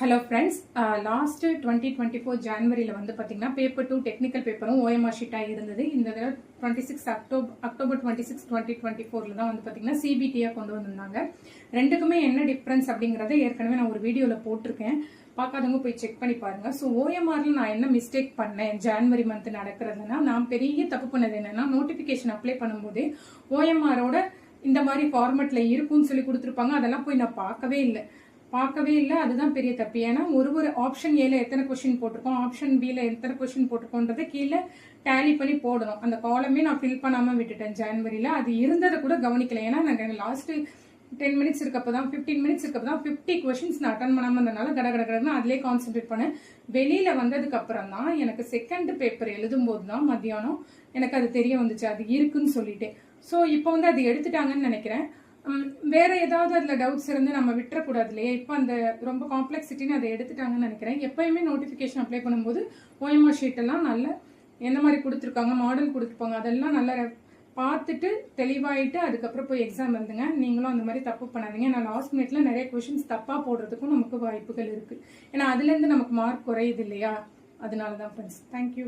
Hello friends last twenty twenty four ஜான்வரியில் வந்து பார்த்தீங்கன்னா paper two technical பேப்பரும் ஓஎம்ஆர் ஷீட்டாக இருந்தது. இந்த தடவை twenty six October October twenty six twenty twenty ஃபோரில் தான் வந்து பார்த்தீங்கன்னா சிபிடியாக கொண்டு வந்திருந்தாங்க. ரெண்டுக்குமே என்ன டிஃப்ரென்ஸ் அப்படிங்கிறத ஏற்கனவே நான் ஒரு வீடியோவில் போட்டிருக்கேன். பார்க்காதவங்க போய் செக் பண்ணி பாருங்க. ஸோ ஓஎம்ஆர்ல நான் என்ன மிஸ்டேக் பண்ணேன்? ஜான்வரி மந்த் நடக்கிறதுனா நான் பெரிய தப்பு பண்ணது என்னன்னா நோட்டிஃபிகேஷன் அப்ளை பண்ணும்போது ஓஎம்ஆரோட இந்த மாதிரி ஃபார்மெட்டில் இருக்கும்னு சொல்லி கொடுத்துருப்பாங்க. அதெல்லாம் போய் நான் பார்க்கவே இல்லை. பார்க்கவே இல்லை. அதுதான் பெரிய தப்பு. ஏன்னா ஒரு ஒரு ஆப்ஷன் ஏல எத்தனை கொஸ்டின் போட்டிருக்கோம்? ஆப்ஷன் பியில் எத்தனை கொஸ்டின் போட்டிருக்கோன்றத கீழே டேலி பண்ணி போடணும். அந்த காலமே நான் ஃபில் பண்ணாமல் விட்டுட்டேன் ஜான்வரியில் அது இருந்ததை கூட கவனிக்கல. ஏன்னா நாங்கள் லாஸ்ட் டென் மினிட்ஸ் இருக்கப்போ தான் ஃபிஃப்டீன் மினிட்ஸ் இருக்கப்போ தான் ஃபிஃப்டி கொஷின்ஸ் நான் அட்டன் பண்ணாமல் இருந்தனால கட கட கடன்னு அதிலே கான்சென்ட்ரேட் பண்ணேன். வெளியில் வந்ததுக்கு அப்புறம் தான் எனக்கு செகண்ட் பேப்பர் எழுதும்போது தான் மத்தியானம் எனக்கு அது தெரிய வந்துச்சு. அது இருக்குன்னு சொல்லிட்டு ஸோ இப்போ வந்து அது எடுத்துட்டாங்கன்னு நினைக்கிறேன். வேற ஏதாவது அதுல டவுட்ஸ் இருந்து நம்ம விட்டுறக்கூடாது இல்லையா இப்போ அந்த ரொம்ப காம்ப்ளெக்சிட்டின்னு அதை எடுத்துட்டாங்கன்னு நினைக்கிறேன். எப்பயுமே நோட்டிஃபிகேஷன் அப்ளை பண்ணும்போது ஓஎம்ஆர் ஷீட்டெல்லாம் நல்ல எந்த மாதிரி கொடுத்துருக்காங்க மாடல் கொடுத்துருப்பாங்க அதெல்லாம் நல்லா பார்த்துட்டு தெளிவாயிட்டு அதுக்கப்புறம் போய் எக்ஸாம் எழுதுங்க. நீங்களும் அந்த மாதிரி தப்பு பண்ணாதீங்க. நான் லாஸ்ட் மினிட்ல நிறைய கொஷின்ஸ் தப்பாக போடுறதுக்கும் நமக்கு வாய்ப்புகள் இருக்குது ஏன்னா அதுலேருந்து நமக்கு மார்க் குறையுது இல்லையா? அதனால தான் ஃப்ரெண்ட்ஸ் தேங்க்யூ